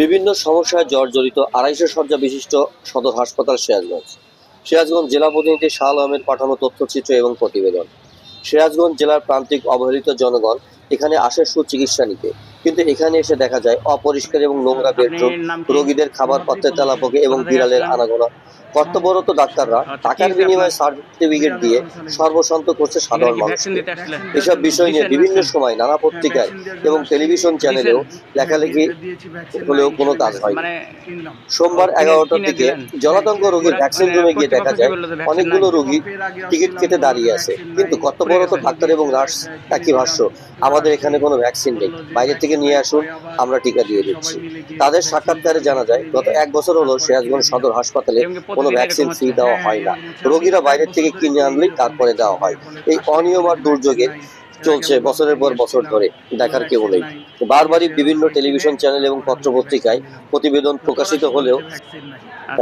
বিভিন্ন সমস্যায় জর্জরিত আড়াইশো শয্যা বিশিষ্ট সদর হাসপাতাল সিরাজগঞ্জ। সিরাজগঞ্জ জেলা প্রতিনিধি শাহ আলমের পাঠানো তথ্যচিত্র এবং প্রতিবেদন। সিরাজগঞ্জ জেলার প্রান্তিক অবহেলিত জনগণ এখানে আসে সুচিকিৎসা নিতে। কিন্তু এখানে এসে দেখা যায় অপরিষ্কার এবং নোংরা বেডরুম রোগীদের খাবার পাত্রের তেলাপোকে এবং বিড়ালের আনাগোনা কর্তব্যরত ডাক্তাররা টাকার বিনিময়ে সার্টিফিকেট দিয়ে সর্বশান্ত করছে সাধারণ মানুষ এসব বিষয় নিয়ে বিভিন্ন সময় নানা পত্রিকায় এবং টেলিভিশন চ্যানেলেও লেখালেখি হলেও কোনো কাজ হয়নি। মানে সোমবার এগারোটার দিকে জলাতঙ্ক রোগীর ভ্যাকসিন রুমে গিয়ে দেখা যায় অনেকগুলো রোগী টিকিট কেটে দাঁড়িয়ে আছে। কিন্তু কর্তব্যরত ডাক্তার এবং নার্স একই ভাষ্য। আমাদের এখানে কোনো ভ্যাকসিন নেই। বাইরে থেকে নিয়ে আসুন আমরা টিকা দিয়ে দিচ্ছি। তাদের সাক্ষাৎকারে জানা যায় গত এক বছর হলো সিরাজগঞ্জ সদর হাসপাতালে কোনো ভ্যাকসিন ফ্রি দেওয়া হয় না। রোগীরা বাইরের থেকে কিনে আনলেই তারপরে দেওয়া হয়। এই অনিয়ম আর দুর্যোগে চলছে বছরের পর বছর ধরে দেখার কেউ নেই। বারবারই বিভিন্ন টেলিভিশন চ্যানেল এবং পত্রপত্রিকায় প্রতিবেদন প্রকাশিত হলেও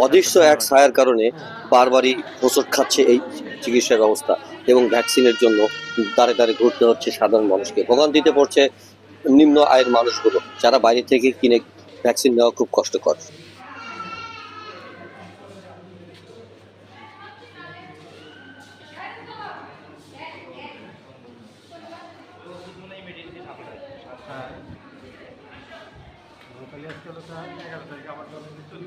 অদৃশ্য এক ছায়ার কারণে বারবারই হোঁচট খাচ্ছে এই চিকিৎসা ব্যবস্থা এবং ভ্যাকসিনের জন্য দাঁড়ে দাঁড়ে ঘুরতে হচ্ছে সাধারণ মানুষকে। ভোগান্তিতে পড়ছে নিম্ন আয়ের মানুষগুলো যারা বাইরে থেকে কিনে ভ্যাকসিন নেওয়া খুব কষ্টকর। গতকাল আজকে হলো এগারো তারিখ আবার চলে চোদ্দ